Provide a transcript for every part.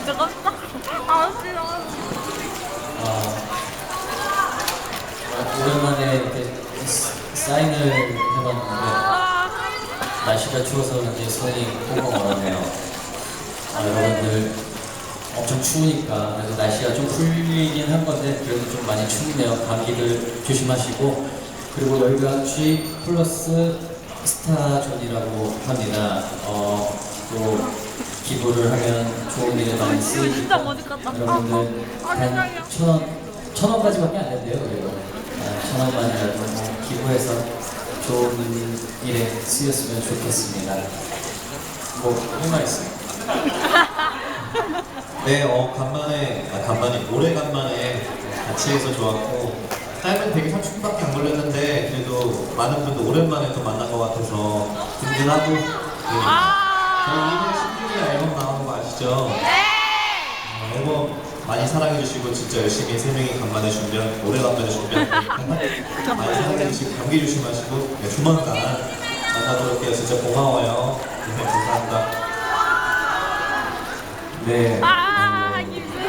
진짜 깜짝. 아 싫어. 어, 오랜만에 이렇게 사인을 해봤는데 아, 날씨가 추워서 이제 손이 꽁꽁 얼었네요. 아, 여러분들 엄청 추우니까 그래서 날씨가 좀 풀리긴 한 건데 그래도 좀 많이 춥네요. 감기들 조심하시고 그리고 여기가 G 플러스 스타존이라고 합니다. 어, 또 기부를 하면 일에 많이 쓰이니까 진짜 머리 같다. 여러분들 아, 아, 세상에. 천 원, 천 원까지밖에 안 된대요. 그리고 아, 천 원만이라도 뭐 기부해서 좋은 일에 쓰였으면 좋겠습니다. 뭐할 말 있어요? 네, 어, 간만에, 아, 간만에, 오래간만에 같이 해서 좋았고, 타임은 되게 30분밖에 안 걸렸는데, 그래도 많은 분들 오랜만에 또 만난 것 같아서 든든하고, 네. 저희 아. 2월 16일 앨범 나오는 거 아시죠? 어, 앨범 많이 사랑해주시고, 진짜 열심히 세 명이 간만에 준비한, 오래간만에 준비한 거니까, 많이 사랑해주시고, 감기 조심하시고, 네, 조만간 만나도록 해요. 진짜 고마워요. 네, 감사합니다. 네. 아, 어, 김수희.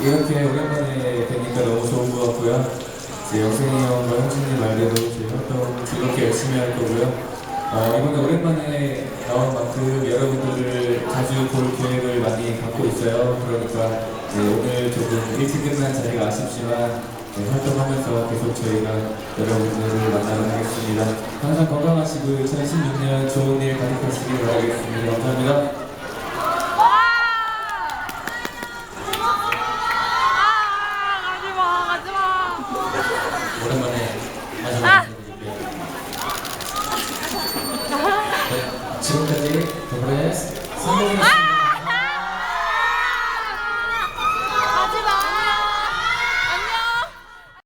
이렇게 오랜만에 뵈니까 너무 좋은 것 같고요. 이제 영생이 형과 형수님 말대로 저희 활동 즐겁게 열심히 할 거고요. 어, 이번에 오랜만에 나온 만큼 여러분들을 자주 볼 계획을 많이 갖고 있어요. 그러니까 이제 오늘 조금 일찍 끝난 자리가 아쉽지만 네, 활동하면서 계속 저희가 여러분들을 만나러 가겠습니다. 항상 건강하시고 2016년 좋은 일 가득하시길 바라겠습니다. 감사합니다. 아. 오랜만에 마지막 아! 인